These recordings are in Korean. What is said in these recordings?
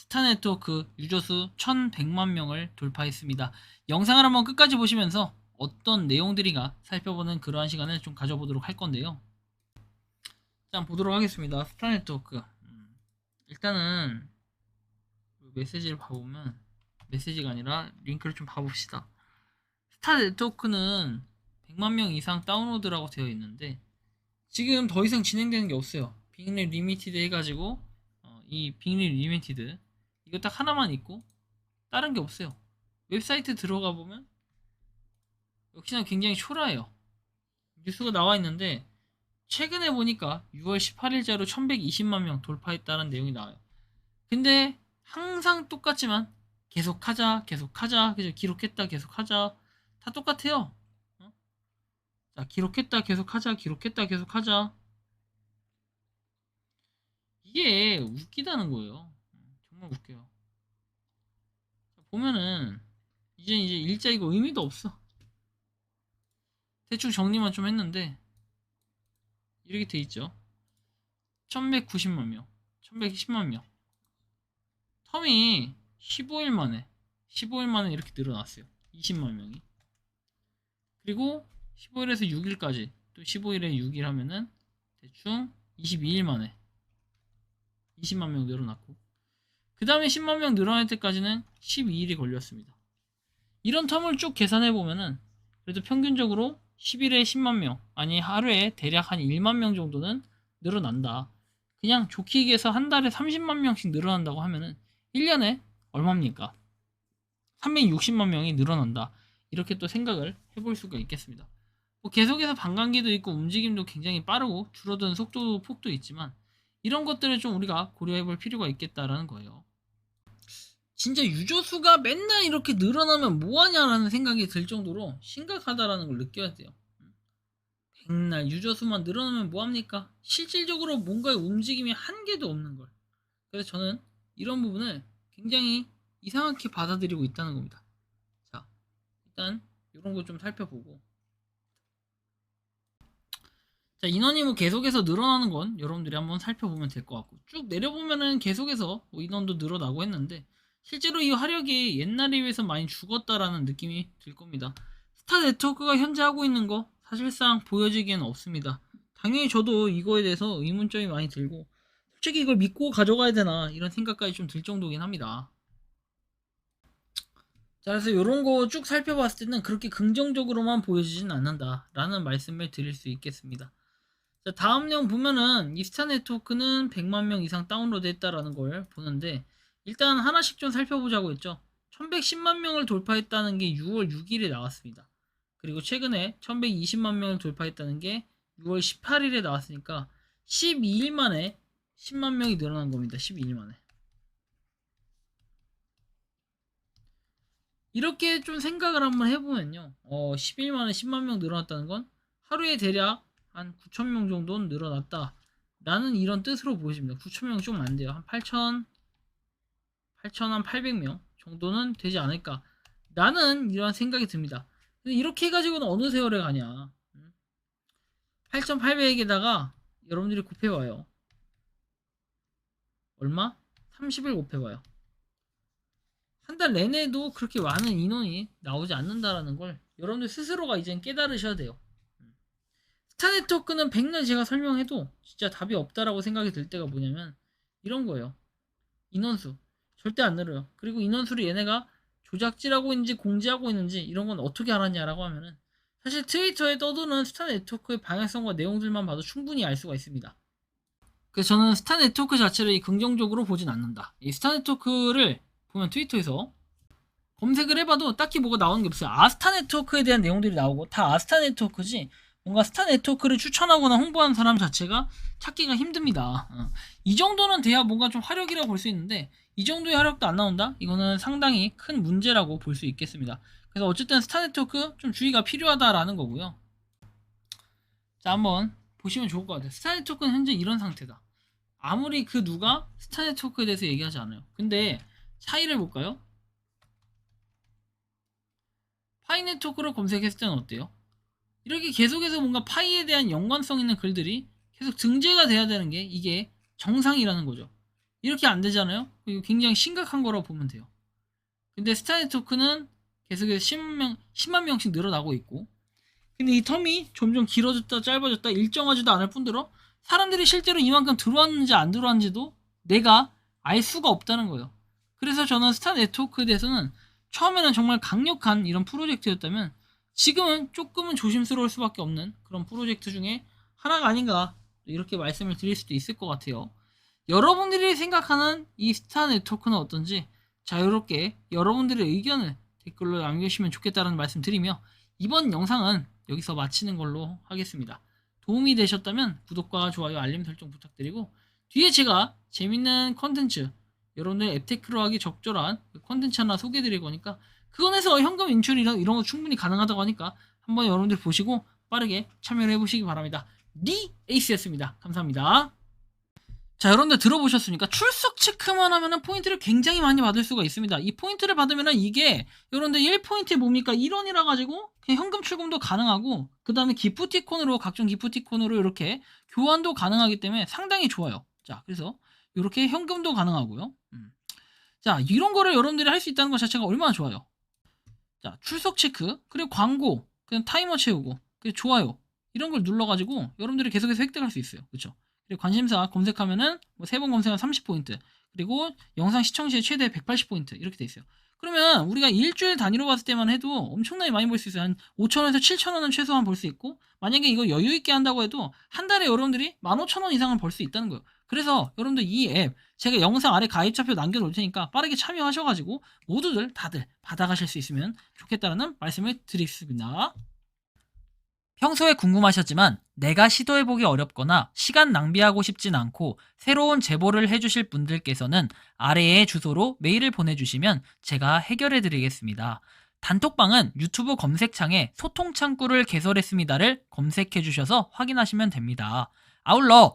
스타 네트워크 유저 수 1100만 명을 돌파했습니다. 영상을 한번 끝까지 보시면서 어떤 내용들이가 살펴보는 그러한 시간을 좀 가져보도록 할 건데요. 자, 보도록 하겠습니다. 스타 네트워크. 음, 일단은 메시지를 봐보면 메시지가 아니라 링크를 좀 봐봅시다. 스타 네트워크는 100만 명 이상 다운로드라고 되어 있는데 지금 더 이상 진행되는 게 없어요. 빅립 리미티드 해가지고 어, 이 빅립 리미티드 이거 딱 하나만 있고 다른 게 없어요. 웹사이트 들어가 보면 역시나 굉장히 초라해요. 뉴스가 나와 있는데 최근에 보니까 6월 18일자로 1120만 명 돌파했다는 내용이 나와요. 근데 항상 똑같지만 계속하자, 계속하자, 그죠? 기록했다, 계속하자 다 똑같아요. 어? 자, 기록했다, 계속하자, 기록했다, 계속하자. 이게 웃기다는 거예요. 웃겨요. 자, 보면은 이제 이제 일자 이거 의미도 없어. 대충 정리만 좀 했는데 이렇게 돼 있죠. 1190만 명, 1110만 명. 텀이 15일 만에 15일 만에 이렇게 늘어났어요. 20만 명이. 그리고 15일에서 6일까지 또 15일에 6일 하면은 대충 22일 만에 20만 명 늘어났고 그 다음에 10만 명 늘어날 때까지는 12일이 걸렸습니다. 이런 텀을 쭉 계산해 보면은 그래도 평균적으로 10일에 10만 명 아니 하루에 대략 한 1만 명 정도는 늘어난다. 그냥 좋게 얘기해서 한 달에 30만 명씩 늘어난다고 하면은 1년에 얼마입니까? 360만 명이 늘어난다. 이렇게 또 생각을 해볼 수가 있겠습니다. 뭐 계속해서 반감기도 있고 움직임도 굉장히 빠르고 줄어드는 속도 폭도 있지만 이런 것들을 좀 우리가 고려해 볼 필요가 있겠다라는 거예요. 진짜 유저 수가 맨날 이렇게 늘어나면 뭐하냐라는 생각이 들 정도로 심각하다라는 걸 느껴야 돼요. 백날 유저 수만 늘어나면 뭐합니까? 실질적으로 뭔가의 움직임이 한 개도 없는 걸. 그래서 저는 이런 부분을 굉장히 이상하게 받아들이고 있다는 겁니다. 자, 일단 이런 거 좀 살펴보고 자, 인원이 뭐 계속해서 늘어나는 건 여러분들이 한번 살펴보면 될 것 같고 쭉 내려보면은 계속해서 뭐 인원도 늘어나고 했는데 실제로 이 화력이 옛날에 비해서 많이 죽었다라는 느낌이 들 겁니다. 스타 네트워크가 현재 하고 있는 거 사실상 보여지기에는 없습니다. 당연히 저도 이거에 대해서 의문점이 많이 들고 솔직히 이걸 믿고 가져가야 되나 이런 생각까지 좀 들 정도긴 합니다. 자, 그래서 이런 거 쭉 살펴봤을 때는 그렇게 긍정적으로만 보여지진 않는다라는 말씀을 드릴 수 있겠습니다. 자, 다음 내용 보면은 이 스타 네트워크는 100만 명 이상 다운로드 했다라는 걸 보는데 일단 하나씩 좀 살펴보자고 했죠. 1110만 명을 돌파했다는 게 6월 6일에 나왔습니다. 그리고 최근에 1120만 명을 돌파했다는 게 6월 18일에 나왔으니까 12일 만에 10만 명이 늘어난 겁니다. 12일 만에. 이렇게 좀 생각을 한번 해보면요. 어, 10일 만에 10만 명 늘어났다는 건 하루에 대략 한 9천 명 정도는 늘어났다. 라는 이런 뜻으로 보여집니다. 9천 명 좀 안 돼요. 한 8천, 8천 한 800명 정도는 되지 않을까. 라는 이런 생각이 듭니다. 근데 이렇게 해가지고는 어느 세월에 가냐. 8,800에다가 여러분들이 곱해봐요. 얼마? 30을 곱해봐요. 한 달 내내도 그렇게 많은 인원이 나오지 않는다라는 걸 여러분들 스스로가 이젠 깨달으셔야 돼요. 스타 네트워크는 백날 제가 설명해도 진짜 답이 없다라고 생각이 들 때가 뭐냐면 이런 거예요. 인원수. 절대 안 늘어요. 그리고 인원수를 얘네가 조작질하고 있는지 공지하고 있는지 이런 건 어떻게 알았냐라고 하면은 사실 트위터에 떠도는 스타 네트워크의 방향성과 내용들만 봐도 충분히 알 수가 있습니다. 그래서 저는 스타 네트워크 자체를 긍정적으로 보진 않는다. 이 스타 네트워크를 보면 트위터에서 검색을 해봐도 딱히 뭐가 나오는 게 없어요. 아스타 네트워크에 대한 내용들이 나오고 다 아스타 네트워크지 뭔가 스타 네트워크를 추천하거나 홍보하는 사람 자체가 찾기가 힘듭니다. 어. 이 정도는 돼야 뭔가 좀 화력이라고 볼 수 있는데 이 정도의 화력도 안 나온다? 이거는 상당히 큰 문제라고 볼 수 있겠습니다. 그래서 어쨌든 스타 네트워크 좀 주의가 필요하다라는 거고요. 자 한번 보시면 좋을 것 같아요. 스타 네트워크는 현재 이런 상태다. 아무리 그 누가 스타 네트워크에 대해서 얘기하지 않아요. 근데 차이를 볼까요? 파이 네트워크를 검색했을 때는 어때요? 이렇게 계속해서 뭔가 파이에 대한 연관성 있는 글들이 계속 등재가 돼야 되는 게 이게 정상이라는 거죠. 이렇게 안 되잖아요? 이거 굉장히 심각한 거라고 보면 돼요. 근데 스타 네트워크는 계속해서 10만, 10만 명씩 늘어나고 있고 근데 이 텀이 점점 길어졌다 짧아졌다 일정하지도 않을 뿐더러 사람들이 실제로 이만큼 들어왔는지 안 들어왔는지도 내가 알 수가 없다는 거예요. 그래서 저는 스타 네트워크에 대해서는 처음에는 정말 강력한 이런 프로젝트였다면 지금은 조금은 조심스러울 수밖에 없는 그런 프로젝트 중에 하나가 아닌가 이렇게 말씀을 드릴 수도 있을 것 같아요. 여러분들이 생각하는 이 스타 네트워크는 어떤지 자유롭게 여러분들의 의견을 댓글로 남겨주시면 좋겠다는 말씀 드리며 이번 영상은 여기서 마치는 걸로 하겠습니다. 도움이 되셨다면 구독과 좋아요, 알림 설정 부탁드리고 뒤에 제가 재밌는 컨텐츠 여러분들 앱테크로 하기 적절한 컨텐츠 하나 소개해 드릴 거니까 그거에서 현금 인출 이런, 이런 거 충분히 가능하다고 하니까 한번 여러분들 보시고 빠르게 참여를 해보시기 바랍니다. 리 에이스였습니다. 감사합니다. 자, 여러분들 들어보셨습니까? 출석 체크만 하면은 포인트를 굉장히 많이 받을 수가 있습니다. 이 포인트를 받으면은 이게 여러분들 1포인트 뭡니까? 1원이라 가지고 그냥 현금 출금도 가능하고 그 다음에 기프티콘으로 각종 기프티콘으로 이렇게 교환도 가능하기 때문에 상당히 좋아요. 자, 그래서 이렇게 현금도 가능하고요. 음. 자, 이런 거를 여러분들이 할 수 있다는 것 자체가 얼마나 좋아요. 자, 출석 체크, 그리고 광고, 그냥 타이머 채우고, 그리고 좋아요. 이런 걸 눌러가지고 여러분들이 계속해서 획득할 수 있어요. 그렇죠? 그리고 관심사 검색하면은 뭐 세 번 검색하면 30포인트, 그리고 영상 시청 시에 최대 180포인트 이렇게 돼 있어요. 그러면 우리가 일주일 단위로 봤을 때만 해도 엄청나게 많이 볼 수 있어요. 한 5천원에서 7천원은 최소한 볼 수 있고 만약에 이거 여유 있게 한다고 해도 한 달에 여러분들이 15,000원 이상은 벌 수 있다는 거예요. 그래서 여러분들 이 앱 제가 영상 아래 가입자표 남겨놓을 테니까 빠르게 참여하셔가지고 모두들 다들 받아가실 수 있으면 좋겠다는 말씀을 드리겠습니다. 평소에 궁금하셨지만 내가 시도해보기 어렵거나 시간 낭비하고 싶진 않고 새로운 제보를 해주실 분들께서는 아래의 주소로 메일을 보내주시면 제가 해결해드리겠습니다. 단톡방은 유튜브 검색창에 소통 창구를 개설했습니다를 검색해 주셔서 확인하시면 됩니다. 아울러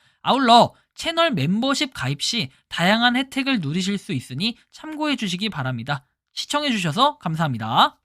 아울러 채널 멤버십 가입 시 다양한 혜택을 누리실 수 있으니 참고해 주시기 바랍니다. 시청해 주셔서 감사합니다.